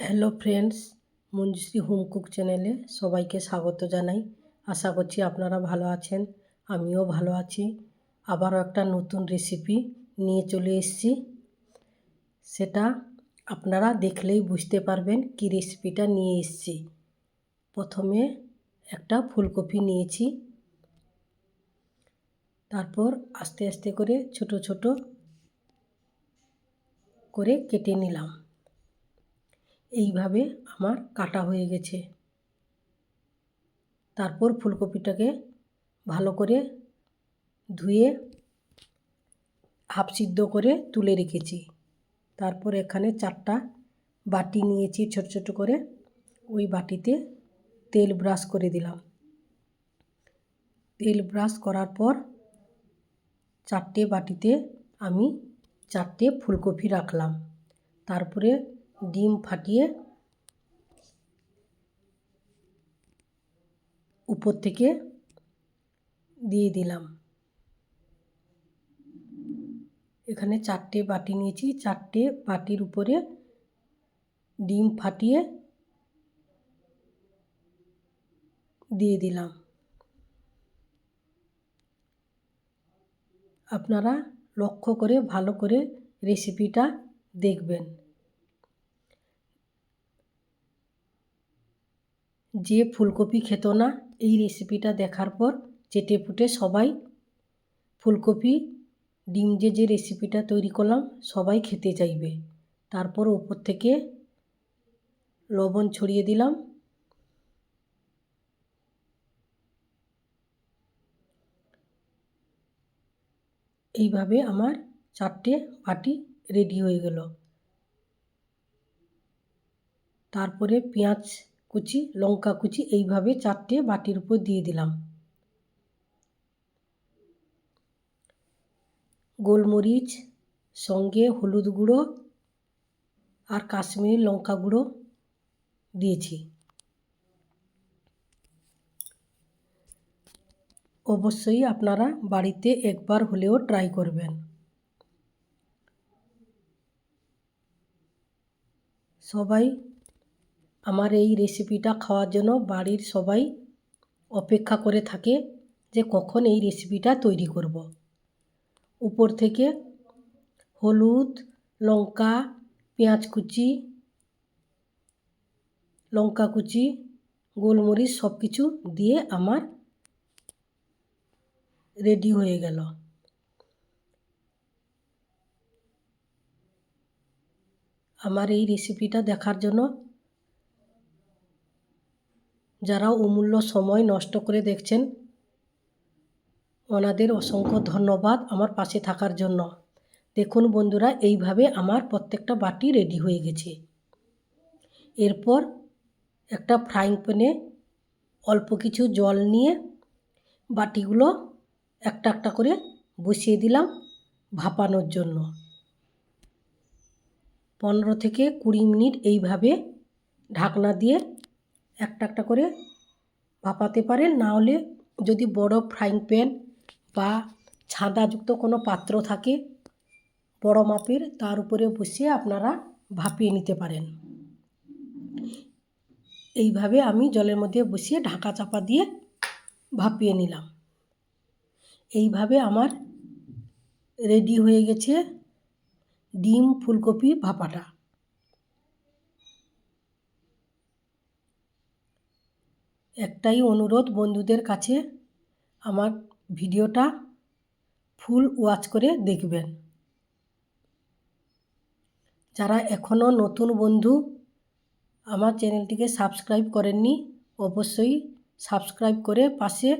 Hello friends Manjushree home cook চ্যানেলে সবাইকে স্বাগত জানাই। আশা করছি আপনারা ভালো আছেন, আমিও ভালো আছি। আবারও একটা নতুন রেসিপি নিয়ে চলে এসেছি। সেটা আপনারা দেখলেই বুঝতে পারবেন কি রেসিপিটা নিয়ে এসেছি। প্রথমে একটা ফুলকপি নিয়েছি। তারপর আস্তে আস্তে করে ছোট ছোট করে কেটে নিলাম। এইভাবে আমার কাটা হয়ে গেছে। তারপর ফুলকপিটাকে ভালো করে ধুয়ে হাফ সিদ্ধ করে তুলে রেখেছি। তারপর এখানে চারটা বাটি নিয়েছি ছোট ছোট করে। ওই বাটিতে তেল ব্রাশ করে দিলাম। তেল ব্রাশ করার পর চারটে বাটিতে আমি চারটে ফুলকপি রাখলাম। তারপরে ডিম ফাটিয়ে উপর থেকে দিয়ে দিলাম। এখানে চারটে বাটি নিয়েছি। চারটে বাটির উপরে ডিম ফাটিয়ে দিয়ে দিলাম। আপনারা লক্ষ্য করে, ভালো করে রেসিপিটা দেখবেন। যে ফুলকপি খেত না, এই রেসিপিটা দেখার পর চেটে পুটে সবাই ফুলকপি, ডিম যে যে রেসিপিটা তৈরি করলাম, সবাই খেতে চাইবে। তারপর ওপর থেকে লবণ ছড়িয়ে দিলাম। এইভাবে আমার চারটে বাটি রেডি হয়ে গেল। তারপরে পেঁয়াজ কুচি, লঙ্কা কুচি এইভাবে চারটে বাটির উপর দিয়ে দিলাম। গোলমরিচ, সঙ্গে হলুদ গুঁড়ো আর কাশ্মীরি লঙ্কা গুঁড়ো দিয়েছি। অবশ্যই আপনারা বাড়িতে একবার হলেও ট্রাই করবেন। সবাই আমার এই রেসিপিটা খাওয়ার জন্য বাড়ির সবাই অপেক্ষা করে থাকে যে কখন এই রেসিপিটা তৈরি করব। উপর থেকে হলুদ, লঙ্কা, পেঁয়াজ কুচি, লঙ্কা কুচি, গোলমরিচ সব কিছু দিয়ে আমার রেডি হয়ে গেল আমার এই রেসিপিটা দেখার জন্য যারা অমূল্য সময় নষ্ট করে দেখছেন, ওনাদের অসংখ্য ধন্যবাদ আমার পাশে থাকার জন্য। দেখুন বন্ধুরা, এইভাবে আমার প্রত্যেকটা বাটি রেডি হয়ে গেছে। এরপর একটা ফ্রাইং প্যানে অল্প কিছু জল নিয়ে বাটিগুলো একটা একটা করে বসিয়ে দিলাম ভাপানোর জন্য। পনেরো থেকে কুড়ি মিনিট এইভাবে ঢাকনা দিয়ে একটা একটা করে ভাপাতে পারেন। না হলে যদি বড় ফ্রাইং প্যান বা ছাদাযুক্ত কোনো পাত্র থাকে বড় মাপের, তার উপরে বসিয়ে আপনারা ভাপিয়ে নিতে পারেন। এইভাবে আমি জলের মধ্যে বসিয়ে ঢাকা চাপা দিয়ে ভাপিয়ে নিলাম। এইভাবে আমার রেডি হয়ে গেছে ডিম ফুলকপি ভাপাটা। একটাই অনুরোধ বন্ধুদের কাছে, আমার ভিডিওটা ফুল ওয়াচ করে দেখবেন। যারা এখনও নতুন বন্ধু, আমার চ্যানেলটিকে সাবস্ক্রাইব করেননি, অবশ্যই সাবস্ক্রাইব করে পাশে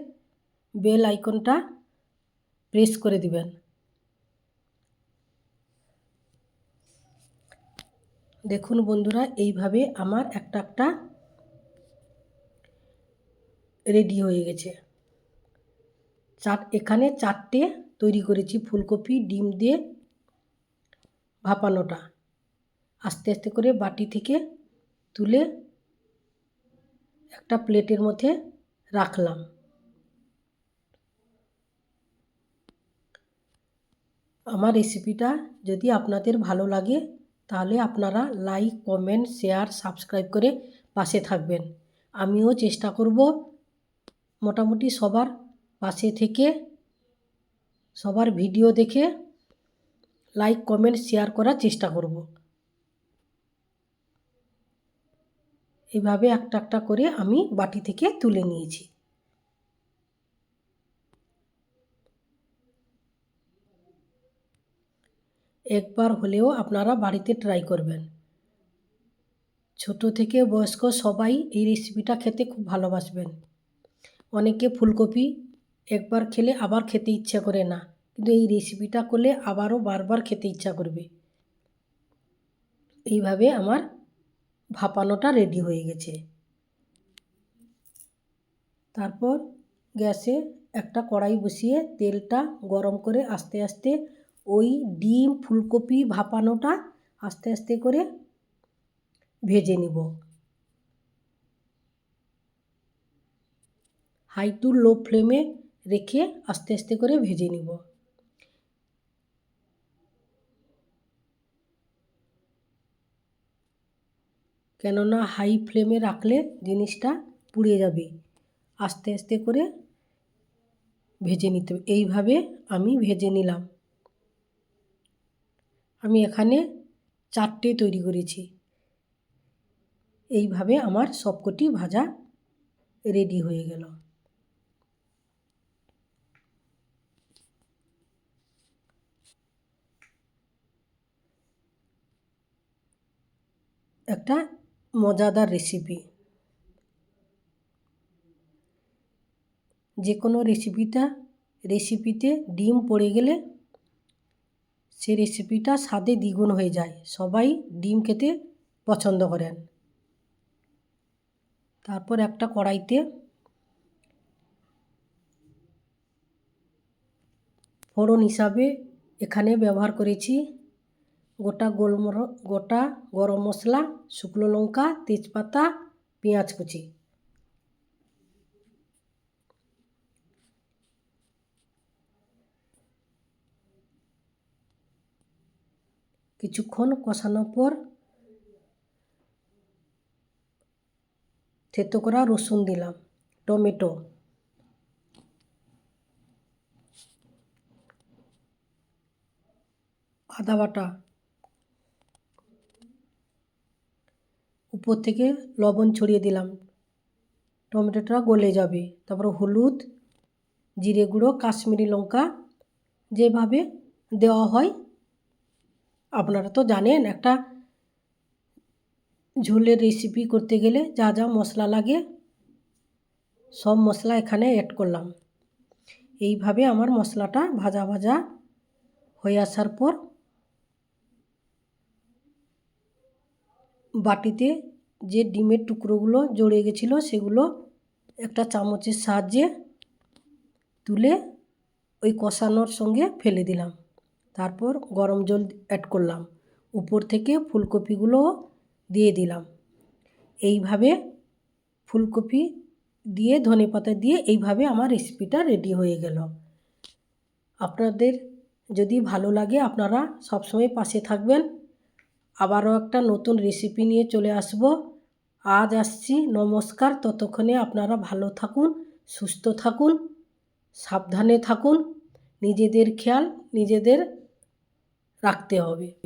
বেল আইকনটা প্রেস করে দিবেন। দেখুন বন্ধুরা, এইভাবে আমার একটা একটা রেডি হয়ে গেছে। চার এখানে চারটে তৈরি করেছি, ফুলকপি, ডিম দিয়ে ভাপানোটা। আস্তে আস্তে করে বাটি থেকে তুলে একটা প্লেটের মধ্যে রাখলাম। আমার রেসিপিটা যদি আপনাদের ভালো লাগে, তাহলে আপনারা লাইক কমেন্ট শেয়ার সাবস্ক্রাইব করে পাশে থাকবেন। আমিও চেষ্টা করব মোটামুটি সবার পাশে থেকে, সবার ভিডিও দেখে লাইক কমেন্ট শেয়ার করার চেষ্টা করব। এইভাবে একটা একটা করে আমি বাটি থেকে তুলে নিয়েছি। একবার হলেও আপনারা বাড়িতে ট্রাই করবেন। ছোট থেকে বয়স্ক সবাই এই রেসিপিটা খেতে খুব ভালোবাসবেন। অনেকে ফুলকপি একবার খেলে আবার খেতে ইচ্ছা করে না, কিন্তু এই রেসিপিটা করলে আবারও বারবার খেতে ইচ্ছা করবে। এইভাবে আমার ভাপানোটা রেডি হয়ে গেছে। তারপর গ্যাসে একটা কড়াই বসিয়ে তেলটা গরম করে আস্তে আস্তে ওই ডিম, ফুলকপি ভাপানোটা আস্তে আস্তে করে ভেজে নিব। হাই টু লো ফ্লেমে রেখে আস্তে আস্তে করে ভেজে নিব। কেননা হাই ফ্লেমে রাখলে জিনিসটা পুড়ে যাবে। আস্তে আস্তে করে ভেজে নিতে হবে। এইভাবে আমি ভেজে নিলাম। আমি এখানে চারটে তৈরি করেছি। এইভাবে আমার সবকটি ভাজা রেডি হয়ে গেল। একটা মজাদার রেসিপি যে কোনো রেসিপিটা রেসিপিতে ডিম পড়ে গেলে সে রেসিপিটা স্বাদে দ্বিগুণ হয়ে যায়। সবাই ডিম খেতে পছন্দ করেন। তারপর একটা কড়াইতে ফোড়ন হিসাবে এখানে ব্যবহার করেছি। গোটা গোলমর, গোটা গরম মশলা শুকনো লঙ্কা, তেজপাতা, পেঁয়াজ কুচি। কিছুক্ষণ কষানোর পর থেতো করা রসুন দিলাম, টমেটো। আদা বাটা। উপর থেকে লবণ ছড়িয়ে দিলাম। টমেটোটা গলে যাবে। তারপর হলুদ, জিরে গুঁড়ো, কাশ্মীরি লঙ্কা যেভাবে দেওয়া হয়। আপনারা তো জানেন, একটা ঝোলের রেসিপি করতে গেলে যা যা মশলা লাগে, সব মশলা এখানে অ্যাড করলাম। এইভাবে আমার মশলাটা ভাজা ভাজা হয়ে আসার পর বাটিতে যে ডিমের টুকরোগুলো জড়ে গেছিল, সেগুলো একটা চামচের সাহায্যে তুলে ওই কষানোর সঙ্গে ফেলে দিলাম। তারপর গরম জল অ্যাড করলাম। উপর থেকে ফুলকপিগুলো দিয়ে দিলাম। এইভাবে ফুলকপি দিয়ে, ধনে পাতা দিয়ে এইভাবে আমার রেসিপিটা রেডি হয়ে গেল। আপনাদের যদি ভালো লাগে, আপনারা সবসময় পাশে থাকবেন। আবারও একটা নতুন রেসিপি নিয়ে চলে আসব। আজ আসছি। নমস্কার। ততক্ষণে আপনারা ভালো থাকুন, সুস্থ থাকুন, সাবধানে থাকুন। নিজেদের খেয়াল নিজেদের রাখতে হবে।